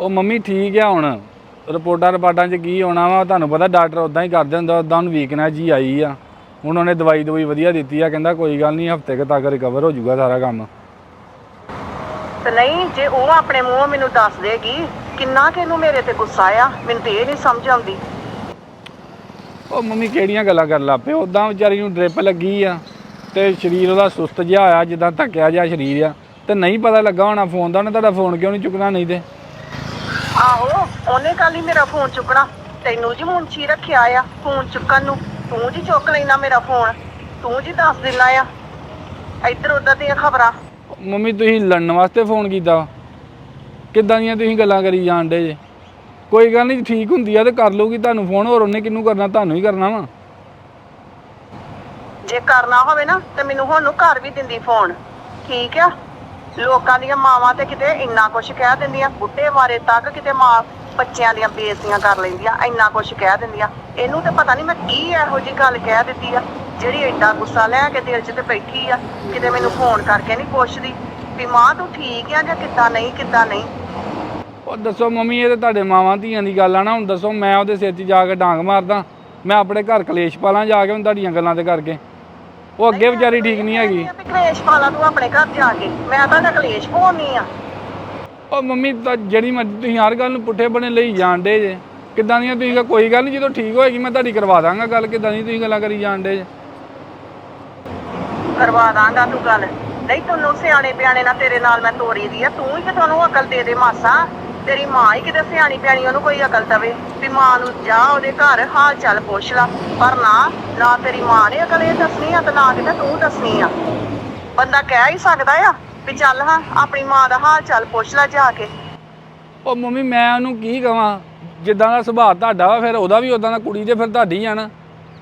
ਉਹ ਮੰਮੀ ਠੀਕ ਆ ਹੁਣ। ਰਿਪੋਰਟਾਂ ਰਿਪਾਰਟਾਂ 'ਚ ਕੀ ਹੋਣਾ ਵਾ ਤੁਹਾਨੂੰ ਪਤਾ ਡਾਕਟਰ ਉਦਾਂ ਹੀ ਕਰਦੇ ਹੁੰਦਾ ਉਦਾਂ ਉਹਨੂੰ ਵੀਕਨੈਸ ਜੀ ਆਈ ਆ। ਹੁਣ ਉਹਨੇ ਦਵਾਈ ਦਵਾਈ ਵਧੀਆ ਦਿੱਤੀ ਆ ਕਹਿੰਦਾ ਕੋਈ ਗੱਲ ਨਹੀਂ ਹਫ਼ਤੇ ਕੁ ਤੱਕ ਰਿਕਵਰ ਹੋ ਜਾਊਗਾ ਸਾਰਾ ਕੰਮ। ਤੇ ਨਹੀਂ ਜੇ ਉਹ ਆਪਣੇ ਮੂੰਹੋਂ ਮੈਨੂੰ ਦੱਸ ਦੇਗੀ ਕਿੰਨਾ ਕਿ ਇਹਨੂੰ ਮੇਰੇ ਤੇ ਗੁੱਸਾ ਆ? ਮੈਨੂੰ ਤੇ ਇਹ ਨਹੀਂ ਸਮਝ ਆਉਂਦੀ। ਉਹ ਮੰਮੀ ਕਿਹੜੀਆਂ ਗੱਲਾਂ ਕਰਨ ਲੱਗ ਪਏ? ਉਦਾਂ ਵਿਚਾਰੀ ਨੂੰ ਡ੍ਰਿਪ ਲੱਗੀ ਆ ਤੇ ਸਰੀਰ ਉਹਦਾ ਸੁਸਤ ਜਿਹਾ ਆਇਆ ਜਿੱਦਾਂ ਥੱਕਿਆ ਜਿਹਾ ਸਰੀਰ ਆ। ਤੇ ਨਹੀਂ ਪਤਾ ਲੱਗਾ ਹੋਣਾ ਫੋਨ ਦਾ ਉਹਨੇ ਤੁਹਾਡਾ ਫੋਨ ਕਿਉਂ ਨਹੀਂ ਚੁੱਕਣਾ ਨਹੀਂ ਤੇ ਆਹੋ ਉਹਨੇ ਕੱਲ ਹੀ ਮੇਰਾ ਫੋਨ ਚੁੱਕਣਾ। ਤੈਨੂੰ ਜੀ ਮੁੰਚੀ ਰੱਖਿਆ ਆ ਫੋਨ ਚੁੱਕਣ ਨੂੰ। ਤੂੰ ਜੀ ਚੁੱਕ ਲੈਣਾ ਮੇਰਾ ਫੋਨ। ਤੂੰ ਜੀ ਦੱਸ ਦਿੰਦਾ ਆ। ਇੱਧਰ ਉੱਧਰ ਦੀਆਂ ਖਬਰਾਂ। ਮੰਮੀ ਤੁਸੀਂ ਲੜਨ ਵਾਸਤੇ ਫੋਨ ਕੀਤਾ? ਕਿੱਦਾਂ ਦੀਆਂ ਤੁਸੀਂ ਗੱਲਾਂ ਕਰੀ ਜਾਂਦੇ ਜੇ? ਕੋਈ ਗੱਲ ਨਹੀਂ ਠੀਕ ਹੁੰਦੀ ਆ ਤੇ ਕਰ ਲਊਗੀ ਤੁਹਾਨੂੰ ਫੋਨ ਹੋਰ ਉਹਨੇ ਕਿਹਨੂੰ ਕਰਨਾ ਤੁਹਾਨੂੰ ਹੀ ਕਰਨਾ ਵਾ। ਜੇ ਕਰਨਾ ਹੋਵੇ ਨਾ ਤੇ ਮੈਨੂੰ ਹੁਣ ਨੂੰ ਘਰ ਵੀ ਦਿੰਦੀ ਫੋਨ। ਠੀਕ ਆ? ਲੋਕਾਂ ਦੀਆਂ ਮਾਵਾਂ ਤੇ ਕਿਤੇ ਇੰਨਾ ਕੁਛ ਕਹਿ ਦਿੰਦੀਆਂ, ਬੁੱਢੇ ਮਾਰੇ ਤੱਕ ਕਿਤੇ ਮਾਂ ਬੱਚਿਆਂ ਦੀਆਂ ਬੇਇੱਜ਼ਤੀਆਂ ਕਰ ਲੈਂਦੀਆਂ, ਇੰਨਾ ਕੁਛ ਕਹਿ ਦਿੰਦੀਆਂ। ਇਹਨੂੰ ਤੇ ਪਤਾ ਨਹੀਂ ਮੈਂ ਕੀ ਇਹੋ ਜੀ ਗੱਲ ਕਹਿ ਦਿੱਤੀ ਆ, ਜਿਹੜੀ ਐਡਾ ਗੁੱਸਾ ਲੈ ਕੇ ਦਿਲ 'ਚ ਤੇ ਬੈਠੀ ਆ, ਕਿਤੇ ਮੈਨੂੰ ਫੋਨ ਕਰਕੇ ਨਹੀਂ ਪੁੱਛਦੀ ਵੀ ਮਾਂ ਤੂੰ ਠੀਕ ਆ ਜਾਂ ਕਿੱਦਾਂ ਨਹੀਂ ਕਿੱਦਾਂ ਨਹੀਂ? ਉਹ ਦੱਸੋ ਮੰਮੀ, ਇਹ ਤੇ ਤੁਹਾਡੇ ਮਾਵਾਂ ਧੀਆਂ ਦੀ ਗੱਲ ਆ ਨਾ, ਹੁਣ ਦੱਸੋ ਮੈਂ ਉਹਦੇ ਸਿਰ 'ਚ ਜਾ ਕੇ ਡਾਂਗ ਮਾਰਦਾ, ਮੈਂ ਆਪਣੇ ਘਰ ਕਲੇਸ਼ ਪਾਲਾਂ ਜਾ ਕੇ ਹੁਣ ਤੁਹਾਡੀਆਂ ਗੱਲਾਂ ਤੇ ਕਰਕੇ। ਉਹ ਅੱਗੇ ਵਿਚਾਰੀ ਠੀਕ ਨਹੀਂ ਹੈਗੀ। ਕਲੇਸ਼ ਪਾ ਲਾ ਤੂੰ ਆਪਣੇ ਘਰ ਜਾ ਕੇ। ਮੈਂ ਤਾਂ ਕਲੇਸ਼ ਪਾਉਣੀ ਆ। ਉਹ ਮੰਮੀ ਤਾਂ ਜਿਹੜੀ ਮਰਜ਼ੀ ਤੁਸੀਂ ਹਰ ਗੱਲ ਨੂੰ ਪੁੱਠੇ ਬਣੇ ਲਈ ਜਾਂਦੇ ਜੇ। ਕਿੱਦਾਂ ਦੀਆਂ ਤੁਸੀਂ ਕਿਹਾ ਕੋਈ ਗੱਲ ਨਹੀਂ ਜਦੋਂ ਠੀਕ ਹੋਏਗੀ ਮੈਂ ਤੁਹਾਡੀ ਕਰਵਾ ਦਾਂਗਾ ਗੱਲ ਕਿੱਦਾਂ ਦੀ ਤੁਸੀਂ ਗੱਲਾਂ ਕਰੀ ਜਾਂਦੇ ਜੇ। ਕਰਵਾ ਦਾਂਗਾ ਤੂੰ ਗੱਲ। ਨਹੀਂ ਤੈਨੂੰ ਸਿਆਣੇ ਪਿਆਣੇ ਨਾਲ ਤੇਰੇ ਨਾਲ ਮੈਂ ਤੋਰੀ ਦੀ ਆ। ਤੂੰ ਹੀ ਕਿ ਤੁਹਾਨੂੰ ਅਕਲ ਦੇ ਦੇ ਮਾਸਾ। ਤੇਰੀ ਮਾਂ ਹੀ ਕਿਤੇ ਸਿਆਣੀ ਪਿਆਣੀ ਉਹਨੂੰ ਕੋਈ ਅਕਲ ਦਵੇ ਵੀ ਮਾਂ ਨੂੰ ਜਾ ਉਹਦੇ ਘਰ ਹਾਲ ਚਾਲ ਪੁੱਛ ਲਾ। ਪਰ ਨਾ ਨਾ ਤੇਰੀ ਮਾਂ ਨੇ ਅਕਲ ਇਹ ਦੱਸਣੀ ਆ ਤੇ ਨਾ ਕਿਤੇ ਤੂੰ ਦੱਸਣੀ ਆ। ਬੰਦਾ ਕਹਿ ਹੀ ਸਕਦਾ ਆ ਵੀ ਚੱਲ ਹਾਂ, ਆਪਣੀ ਮਾਂ ਦਾ ਹਾਲ ਚਾਲ ਪੁੱਛ ਲਾ ਜਾ ਕੇ। ਉਹ ਮੰਮੀ, ਮੈਂ ਉਹਨੂੰ ਕੀ ਕਵਾਂ? ਜਿੱਦਾਂ ਦਾ ਸੁਭਾਅ ਤੁਹਾਡਾ ਵਾ, ਫਿਰ ਉਹਦਾ ਵੀ ਉਦਾਂ ਦਾ ਕੁੜੀ ਤੇ ਫਿਰ ਤੁਹਾਡੀ ਆ ਨਾ।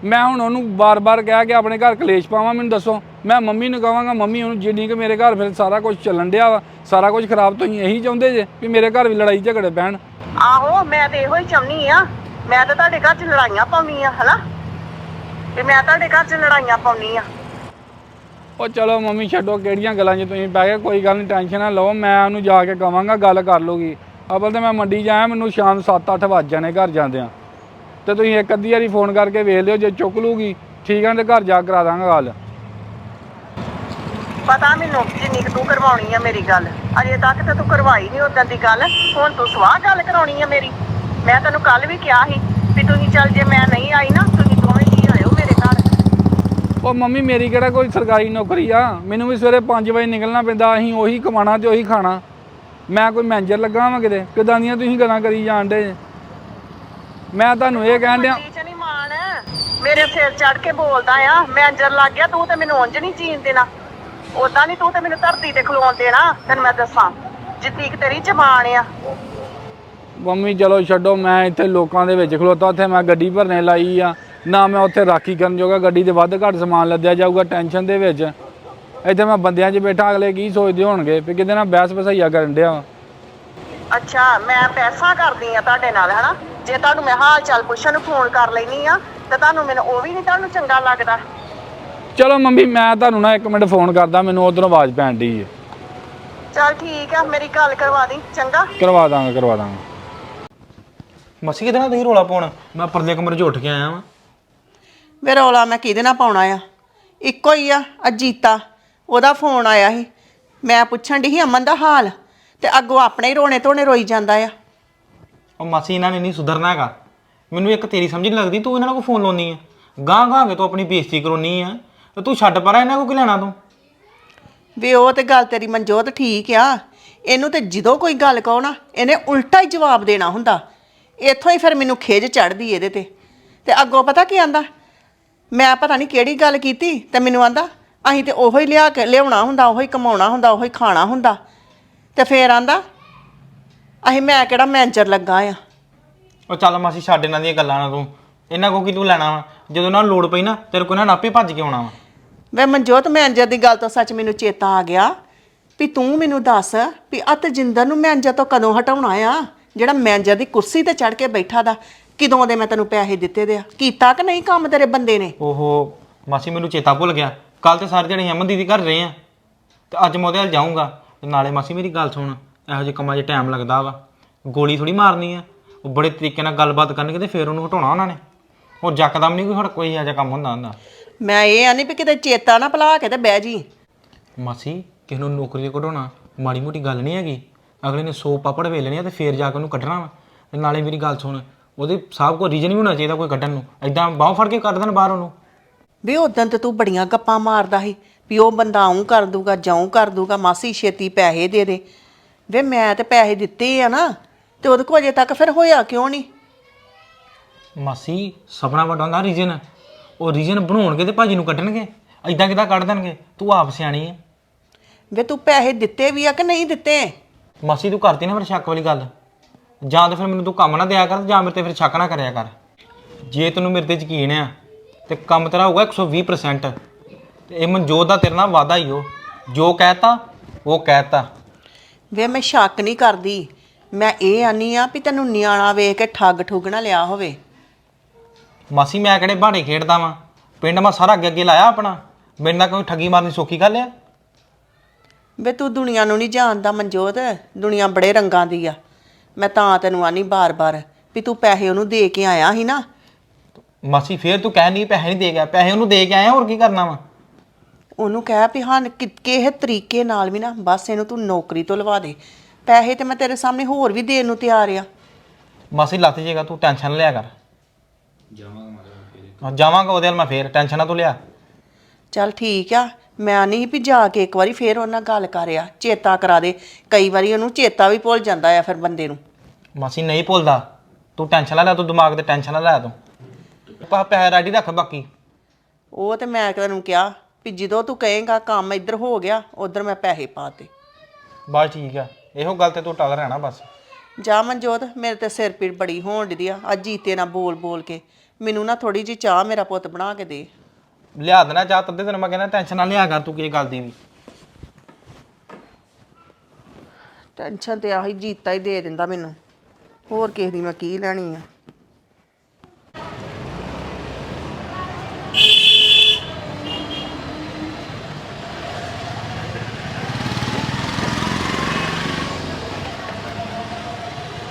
ਮੈਂ ਹੁਣ ਉਹਨੂੰ ਬਾਰ-ਬਾਰ ਕਹਿ ਕੇ ਆਪਣੇ ਘਰ ਕਲੇਸ਼ ਪਾਵਾਂ ਮੈਨੂੰ ਦੱਸੋ। ਮੈਂ ਮੰਮੀ ਨੂੰ ਕਹਾਂਗਾ ਮੰਮੀ ਉਹਨੂੰ ਜਿੰਨੀ ਕਿ ਮੇਰੇ ਘਰ ਫਿਰ ਸਾਰਾ ਕੁਝ ਚੱਲਣ ਡਿਆ ਵਾ ਸਾਰਾ ਕੁਝ ਖਰਾਬ ਤੁਸੀਂ ਇਹੀ ਚਾਹੁੰਦੇ ਜੇ ਵੀ ਮੇਰੇ ਘਰ ਵੀ ਲੜਾਈ ਝਗੜੇ ਪੈਣ? ਆਹੋ ਮੈਂ ਤੇ ਇਹੋ ਹੀ ਚਾਹੁੰਦੀ ਆ। ਮੈਂ ਤਾਂ ਤੁਹਾਡੇ ਘਰ 'ਚ ਲੜਾਈਆਂ ਪਾਉਣੀ ਆ ਹਨਾ? ਵੀ ਮੈਂ ਤੁਹਾਡੇ ਘਰ 'ਚ ਲੜਾਈਆਂ ਪਾਉਣੀ ਆ। ਉਹ ਚਲੋ ਮੰਮੀ ਛੱਡੋ ਕਿਹੜੀਆਂ ਗੱਲਾਂ 'ਚ ਤੁਸੀਂ ਪੈ ਗਏ ਕੋਈ ਗੱਲ ਨਹੀਂ ਟੈਨਸ਼ਨ ਨਾ ਲਓ। ਮੈਂ ਉਹਨੂੰ ਜਾ ਕੇ ਕਵਾਂਗਾ ਗੱਲ ਕਰ ਲੂਗੀ। ਅਬਲ ਤੇ ਮੈਂ ਮੰਡੀ ਜਾਇਆ ਮੈਨੂੰ ਸ਼ਾਮ 7-8 ਵੱਜ ਜਾਣੇ ਘਰ ਜਾਂਦਿਆਂ। ਤੇ ਤੁਸੀਂ ਇੱਕ ਅੱਧੀ ਵਾਰੀ ਫੋਨ ਕਰਕੇ ਵੇਖ ਲਿਓ ਜੇ ਚੁੱਕ ਲੂਗੀ ਠੀਕ ਆ ਤੇ ਘਰ ਜਾ ਕਰਾ ਦਾਂਗਾ ਗੱਲ। ਪਤਾ ਮੈਨੂੰ ਜਿੰਨੀ ਕੁ ਤੂੰ ਕਰਵਾਉਣੀ ਆ ਮੇਰੀ ਗੱਲ। ਅਜੇ ਤੱਕ ਤੇ ਤੂੰ ਕਰਵਾਈ ਨਹੀਂ ਉਦੋਂ ਦੀ ਗੱਲ। ਹੁਣ ਤੂੰ ਸਵਾਹ ਗੱਲ ਕਰਾਉਣੀ ਆ ਮੇਰੀ। ਮੈਂ ਤੈਨੂੰ ਕੱਲ ਵੀ ਕਿਹਾ ਸੀ ਵੀ ਤੁਸੀਂ ਚੱਲ ਜੇ ਮੈਂ ਨਹੀਂ ਆਈ ਨਾ ਤੁਸੀਂ ਦੋਵੇਂ ਜੀ ਆਇਓ ਮੇਰੇ ਘਰ। ਉਹ ਮੰਮੀ ਮੇਰੀ ਕਿਹੜਾ ਕੋਈ ਸਰਕਾਰੀ ਨੌਕਰੀ ਆ? ਮੈਨੂੰ ਵੀ ਸਵੇਰੇ 5 ਵਜੇ ਨਿਕਲਣਾ ਪੈਂਦਾ ਅਸੀਂ ਉਹੀ ਕਮਾਣਾ ਤੇ ਉਹੀ ਖਾਣਾ। ਮੈਂ ਕੋਈ ਮੈਨੇਜਰ ਲੱਗਾ ਵਾਂ ਕਿਤੇ? ਕਿਦਾਂ ਦੀਆਂ ਤੁਸੀਂ ਗੱਲਾਂ ਕਰੀ ਜਾਂਦੇ ਮੈਂ ਤੁਹਾਨੂੰ ਇਹ ਕਹਿਣ ਡਿਆ ਨਹੀਂ ਮਾਣ ਮੇਰੇ ਸਿਰ ਚੜ ਕੇ ਬੋਲਦਾ ਆ ਮੈਨੇਜਰ ਲੱਗ ਗਿਆ ਤੂੰ ਤੇ ਮੈਨੂੰ ਉਂਝ ਨਹੀਂ ਜੀਣ ਦੇਣਾ। ਉਦਾਂ ਨਹੀਂ ਤੂੰ ਤੇ ਮੈਨੂੰ ਧਰਤੀ ਤੇ ਖਲੋਣ ਦੇਣਾ ਤੈਨੂੰ ਮੈਂ ਦੱਸਾਂ। ਜਿੱਤੀ ਕਿ ਤੇਰੀ ਜ਼ਬਾਨ ਆ। ਮੰਮੀ ਚਲੋ ਛੱਡੋ ਮੈਂ ਇੱਥੇ ਲੋਕਾਂ ਦੇ ਵਿੱਚ ਖਲੋਤਾ ਉੱਥੇ ਮੈਂ ਗੱਡੀ ਭਰਨੇ ਲਾਈ ਆ। ਨਾ ਮੈਂ ਉੱਥੇ ਰਾਖੀ ਕਰਨ ਜੋਗਾ ਗੱਡੀ ਦੇ ਵੱਧ ਘੱਟ ਸਮਾਨ ਲੱਦਿਆ ਜਾਊਗਾ ਟੈਨਸ਼ਨ ਦੇ ਵਿੱਚ। ਇੱਥੇ ਮੈਂ ਬੰਦਿਆਂ 'ਚ ਬੈਠਾ ਅਗਲੇ ਕੀ ਸੋਚਦੇ ਹੋਣਗੇ ਵੀ ਕਿਤੇ ਨਾ ਬਹਿਸ ਵਸਾਈਆ ਕਰਨ ਡਿਆ ਵਾਂ। ਅੱਛਾ ਮੈਂ ਪੈਸਾ ਕਰਦੀ ਆ ਤੁਹਾਡੇ ਨਾਲ ਹਨਾ? ਜੇ ਤੁਹਾਨੂੰ ਮੈਂ ਹਾਲ ਚਾਲ ਪੁੱਛਣ ਨੂੰ ਫੋਨ ਕਰ ਲੈਣੀ ਆ ਤੇ ਤੁਹਾਨੂੰ ਮੈਨੂੰ ਉਹ ਵੀ ਨਹੀਂ ਤੁਹਾਨੂੰ ਚੰਗਾ ਲੱਗਦਾ। ਚਲੋ ਮੰਮੀ ਮੈਂ ਤੁਹਾਨੂੰ ਨਾ 1 ਮਿੰਟ ਫੋਨ ਕਰਦਾ ਮੈਨੂੰ ਉਧਰੋਂ ਆਵਾਜ਼ ਪੈਣ ਡਈ ਹੈ ਚਲ ਠੀਕ ਆ ਮੇਰੀ ਗੱਲ ਕਰਵਾ ਦੀ ਚੰਗਾ? ਕਰਵਾ ਦਾਂਗਾ ਕਰਵਾ ਦਾਂਗਾ। ਮਸੀ ਨਾ ਤੁਸੀਂ ਰੋਲਾ ਪਾਉਣ? ਮੈਂ ਪਰਲੇ ਕਮਰੇ 'ਚ ਉੱਠ ਕੇ ਆਇਆ ਵਾਂ। ਵੇ ਰੌਲਾ ਮੈਂ ਕਿਹਦੇ ਨਾਲ ਪਾਉਣਾ ਆ? ਇੱਕੋ ਹੀ ਆ ਅਜੀਤਾ। ਉਹਦਾ ਫੋਨ ਆਇਆ ਸੀ। ਮੈਂ ਪੁੱਛਣ ਦੀ ਸੀ ਅਮਨ ਦਾ ਹਾਲ ਤੇ ਅੱਗੋਂ ਆਪਣੇ ਹੀ ਰੋਣੇ ਧੋਣੇ ਰੋਈ ਜਾਂਦਾ ਆ। ਉਹ ਮਾਸੀ ਇਹਨਾਂ ਨੇ ਨਹੀਂ ਸੁਧਰਨਾ ਹੈਗਾ। ਮੈਨੂੰ ਇੱਕ ਤੇਰੀ ਸਮਝ ਨਹੀਂ ਲੱਗਦੀ, ਤੂੰ ਇਹਨਾਂ ਨੂੰ ਫੋਨ ਲਾਉਣੀ ਆ। ਗਾਂ ਗਾਂ ਕੇ ਤੂੰ ਆਪਣੀ ਬੇਇੱਜ਼ਤੀ ਕਰਾਉਣੀ ਆ ਤੇ ਤੂੰ ਛੱਡ ਪਰਾਂ ਇਹਨਾਂ ਕੋ ਕੀ ਲੈਣਾ ਤੂੰ? ਵੀ ਉਹ ਤੇ ਗੱਲ ਤੇਰੀ ਮਨਜੋਤ ਠੀਕ ਆ। ਇਹਨੂੰ ਤੇ ਜਦੋਂ ਕੋਈ ਗੱਲ ਕਹੋ ਨਾ ਇਹਨੇ ਉਲਟਾ ਹੀ ਜਵਾਬ ਦੇਣਾ ਹੁੰਦਾ। ਇੱਥੋਂ ਹੀ ਫਿਰ ਮੈਨੂੰ ਖੇਜ ਚੜਦੀ ਇਹਦੇ ਤੇ। ਤੇ ਅੱਗੋਂ ਪਤਾ ਕੀ ਆਂਦਾ? ਮੈਂ ਪਤਾ ਨਹੀਂ ਕਿਹੜੀ ਗੱਲ ਕੀਤੀ ਤੇ ਮੈਨੂੰ ਆਂਦਾ, ਅਸੀਂ ਤੇ ਉਹੋ ਹੀ ਲਿਆ ਕੇ ਲਿਆਉਣਾ ਹੁੰਦਾ, ਉਹੋ ਹੀ ਕਮਾਉਣਾ ਹੁੰਦਾ, ਉਹੋ ਹੀ ਖਾਣਾ ਹੁੰਦਾ। ਤੇ ਫੇਰ ਆਂਦਾ ਅਸੀਂ ਮੈਂ ਕਿਹੜਾ ਮੈਨੇਜਰ ਲੱਗਾ ਆ। ਉਹ ਚੱਲ ਮਾਸੀ ਛੱਡ ਇਹਨਾਂ ਦੀਆਂ ਗੱਲਾਂ ਨਾ ਤੂੰ। ਇਹਨਾਂ ਕੋ ਕੀ ਤੂੰ ਲੈਣਾ ਵਾ? ਜਦੋਂ ਨਾ ਲੋੜ ਪਈ ਨਾ ਤੇਰੇ ਕੋਲ ਨਾ ਆਪੇ ਭੱਜ ਕੇ ਆਉਣਾ ਵਾ। ਵੇ ਮਨਜੋਤ ਮੈਨੇਜਰ ਦੀ ਗੱਲ ਤੋਂ ਸੱਚ ਮੈਨੂੰ ਚੇਤਾ ਆ ਗਿਆ ਵੀ ਤੂੰ ਮੈਨੂੰ ਦੱਸ ਵੀ ਅਤ ਜਿੰਦਰ ਨੂੰ ਮੈਨੇਜਰ ਤੋਂ ਕਦੋਂ ਹਟਾਉਣਾ ਆ? ਜਿਹੜਾ ਮੈਨੇਜਰ ਦੀ ਕੁਰਸੀ ਤੇ ਚੜ ਕੇ ਬੈਠਾ ਦਾ ਕਿਦੋਂ ਦੇ ਮੈਂ ਤੈਨੂੰ ਪੈਸੇ ਦਿੱਤੇ ਦੇ ਆ? ਕੀਤਾ ਕਿ ਨਹੀਂ ਕੰਮ ਤੇਰੇ ਬੰਦੇ ਨੇ? ਓਹੋ ਮਾਸੀ ਮੈਨੂੰ ਚੇਤਾ ਭੁੱਲ ਗਿਆ। ਕੱਲ ਤੇ ਸਾਰੇ ਜਣੇ ਅਮਨ ਦੀਦੀ ਘਰ ਰਹੇ ਆ। ਤੇ ਅੱਜ ਮੈਂ ਉਹਦੇ ਨਾਲ ਜਾਊਂਗਾ। ਤੇ ਨਾਲੇ ਮਾਸੀ ਮੇਰੀ ਗੱਲ ਸੁਣ। ਇਹੋ ਜਿਹੇ ਕੰਮਾਂ 'ਚ ਟਾਈਮ ਲੱਗਦਾ ਵਾ। ਗੋਲੀ ਥੋੜੀ ਮਾਰਨੀ ਆ। ਉਹ ਬੜੇ ਤਰੀਕੇ ਨਾਲ ਗੱਲਬਾਤ ਕਰਨਗੇ ਤੇ ਫਿਰ ਉਹਨੂੰ ਹਟਾਉਣਾ ਉਹਨਾਂ ਨੇ। ਉਹ ਜੱਕਦਮ ਨਹੀਂ ਕੋਈ ਹਟ ਕੋਈ ਇਹੋ ਜਿਹਾ ਕੰਮ ਹੁੰਦਾ ਹੁੰਦਾ। ਮੈਂ ਇਹ ਆ ਨਹੀਂ ਵੀ ਕਿਤੇ ਚੇਤਾ ਨਾ ਭੁਲਾ ਕੇ ਤੇ ਬਹਿ ਜੀ। ਮਾਸੀ ਕਿਸੇ ਨੂੰ ਨੌਕਰੀ ਤੇ ਕਢਾਉਣਾ ਮਾੜੀ ਮੋਟੀ ਗੱਲ ਨਹੀਂ ਹੈਗੀ। ਅਗਲੇ ਨੇ 100 ਪਾਪੜ ਵੇਲਣੇ ਆ ਤੇ ਫੇਰ ਜਾ ਕੇ ਉਹਨੂੰ ਕੱਢਣਾ ਵਾ। ਤੇ ਨਾਲੇ ਮੇਰੀ ਗੱਲ ਸੁਣ ਉਹਦੇ ਸਾਹਿਬ ਕੋਈ ਰੀਜਨ ਵੀ ਹੋਣਾ ਚਾਹੀਦਾ ਕੋਈ ਕੱਢਣ ਨੂੰ। ਐਦਾਂ ਬਾਹ ਫੜ ਕੇ ਕੱਢ ਦੇਣ ਬਾਹਰ ਉਹਨੂੰ। ਵੀ ਉਦੋਂ ਤੇ ਤੂੰ ਬੜੀਆਂ ਗੱਪਾਂ ਮਾਰਦਾ ਸੀ ਵੀ ਉਹ ਬੰਦਾ ਆਉਂ ਕਰ ਦੂਗਾ ਜਾਉਂ ਕਰ ਦੂਗਾ ਮਾਸੀ ਛੇਤੀ ਪੈਸੇ ਦੇ ਦੇ। ਵੇ ਮੈਂ ਤੇ ਪੈਸੇ ਦਿੱਤੇ ਆ ਨਾ ਤੇ ਉਹਦੇ ਕੋਲ ਅਜੇ ਤੱਕ ਫਿਰ ਹੋਇਆ ਕਿਉਂ ਨਹੀਂ? ਮਾਸੀ ਸਪਨਾ ਵੱਡਾ ਹੁੰਦਾ ਰੀਜਨ। ਉਹ ਰੀਜਨ ਬਣਾਉਣਗੇ ਤੇ ਭਾਜੀ ਨੂੰ ਕੱਢਣਗੇ। ਐਦਾਂ ਕਿਦਾਂ ਕੱਢ ਦੇਣਗੇ? ਤੂੰ ਆਪ ਸਿਆਣੀ ਹੈ ਵੇ ਤੂੰ ਪੈਸੇ ਦਿੱਤੇ ਵੀ ਆ ਕਿ ਨਹੀਂ ਦਿੱਤੇ? ਮਾਸੀ ਤੂੰ ਕਰਤੀ ਨਾ ਫਿਰ ਸ਼ੱਕ ਵਾਲੀ ਗੱਲ। ਜਾਂ ਤਾਂ ਫਿਰ ਮੈਨੂੰ ਤੂੰ ਕੰਮ ਨਾ ਦਿਆ ਕਰ ਜਾਂ ਮੇਰੇ ਤੇ ਫਿਰ ਸ਼ੱਕ ਨਾ ਕਰਿਆ ਕਰ। ਜੇ ਤੈਨੂੰ ਮੇਰੇ ਤੇ ਯਕੀਨ ਆ ਤੇ ਕੰਮ ਤੇਰਾ ਹੋਊਗਾ 120% ਤੇ ਇਹ ਮਨਜੋਤ ਦਾ ਤੇਰੇ ਨਾਲ ਵਾਦਾ ਹੀ ਉਹ ਜੋ ਕਹਿਤਾ ਉਹ ਕਹਿਤਾ। ਵੇ ਮੈਂ ਸ਼ੱਕ ਨਹੀਂ ਕਰਦੀ। ਮੈਂ ਇਹ ਆਨੀ ਆ ਵੀ ਤੈਨੂੰ ਨਿਆਣਾ ਵੇਖ ਕੇ ਠੱਗ ਠੁੱਗ ਨਾ ਲਿਆ ਹੋਵੇ। ਮਾਸੀ ਮੈਂ ਕਿਹੜੇ ਬਾੜੇ ਖੇਡਦਾ ਵਾਂ? ਪਿੰਡ ਮੈਂ ਸਾਰਾ ਅੱਗੇ ਅੱਗੇ ਲਾਇਆ ਆਪਣਾ। ਮੇਰੇ ਨਾਲ ਕੋਈ ਠੱਗੀ ਮਾਰਨੀ ਸੌਖੀ ਗੱਲ ਆ? ਵੇ ਤੂੰ ਦੁਨੀਆ ਨੂੰ ਨਹੀਂ ਜਾਣਦਾ ਮਨਜੋਤ। ਦੁਨੀਆ ਬੜੇ ਰੰਗਾਂ ਦੀ ਆ। ਮੈਂ ਤਾਂ ਤੈਨੂੰ ਆਨੀ ਬਾਰ-ਬਾਰ ਵੀ ਤੂੰ ਪੈਸੇ ਉਹਨੂੰ ਦੇ ਕੇ ਆਇਆ ਸੀ ਨਾ। ਮਾਸੀ ਫੇਰ ਤੂੰ ਕਹਿ ਨਹੀਂ ਪੈਸੇ ਨਹੀਂ ਦੇ ਗਿਆ ਪੈਸੇ ਉਹਨੂੰ ਦੇ ਕੇ ਆਇਆ ਹੋਰ ਕੀ ਕਰਨਾ ਵਾ? ਉਹਨੂੰ ਕਹਿ ਵੀ ਹਾਂ ਕਿ- ਕਿਸੇ ਤਰੀਕੇ ਨਾਲ ਵੀ ਨਾ ਬਸ ਇਹਨੂੰ ਤੂੰ ਨੌਕਰੀ ਤੋਂ ਲਵਾ ਦੇ। ਪੈਸੇ ਤੇ ਮੈਂ ਤੇਰੇ ਸਾਹਮਣੇ ਹੋਰ ਵੀ ਦੇਣ ਨੂੰ ਤਿਆਰ ਆ। ਮਾਸੀ ਲੱਤ ਜੇਗਾ ਤੂੰ ਟੈਨਸ਼ਨ ਨਾ ਲਿਆ ਕਰ। ਜਾਵਾਂਗਾ ਜਾਵਾਂਗਾ ਉਹਦੇ ਨਾਲ ਮੈਂ ਫੇਰ ਟੈਨਸ਼ਨ ਨਾ ਤੂੰ ਲਿਆ। ਚੱਲ ਠੀਕ ਆ ਮੈਂ ਨਹੀਂ ਵੀ ਜਾ ਕੇ ਇੱਕ ਵਾਰੀ ਫੇਰ ਉਹਨਾਂ ਨਾਲ ਗੱਲ ਕਰਿਆ ਚੇਤਾ ਕਰਾ ਦੇ। ਕਈ ਵਾਰੀ ਉਹਨੂੰ ਚੇਤਾ ਵੀ ਭੁੱਲ ਜਾਂਦਾ ਆ ਫਿਰ ਬੰਦੇ ਨੂੰ। ਮਾਸੀ ਨਹੀਂ ਭੁੱਲਦਾ। ਤੂੰ ਟੈਨਸ਼ਨ ਨਾ ਲੈ ਤੂੰ ਦਿਮਾਗ ਤੇ ਟੈਨਸ਼ਨ ਨਾ ਲੈ ਤੂੰ। ਪਾ ਪੈਸੇ ਰੈਡੀ ਰੱਖ ਬਾਕੀ। ਉਹ ਤੇ ਮੈਂ ਤੈਨੂੰ ਕਿਹਾ ਵੀ ਜਦੋਂ ਤੂੰ ਕਹੇਗਾ ਕੰਮ ਇੱਧਰ ਹੋ ਗਿਆ ਉਧਰ ਮੈਂ ਪੈਸੇ ਪਾਤੇ ਬਸ ਠੀਕ ਆ ਇਹੋ ਗੱਲ ਤੇ ਤੂੰ ਟਲ ਰਹਿਣਾ ਬਸ। ਜਾ ਮਨਜੋਤ ਮੇਰੇ ਤੇ ਸਿਰ ਪੀੜ ਬੜੀ ਹੋਣ ਡਈ ਆ ਅੱਜ ਜੀਤੇ ਨਾਲ ਬੋਲ ਬੋਲ ਕੇ। ਮੈਨੂੰ ਨਾ ਥੋੜੀ ਜੀ ਚਾਹ ਮੇਰਾ ਪੁੱਤ ਬਣਾ ਕੇ ਦੇ। ਲਿਆ ਦੇਣਾ ਚਾਹ ਤੱਦੇ ਤੈਨੂੰ ਮੈਂ ਕਹਿੰਦਾ ਟੈਨਸ਼ਨ ਨਾ ਲਿਆ ਕਰ ਤੂੰ ਕਿਸੇ ਗੱਲ ਦੀ ਵੀ। ਟੈਨਸ਼ਨ ਤੇ ਆਹੀ ਜੀਤਾ ਹੀ ਦੇ ਦਿੰਦਾ ਮੈਨੂੰ। ਹੋਰ ਕਿਸੇ ਦੀ ਮੈਂ ਕੀ ਲੈਣੀ ਆ?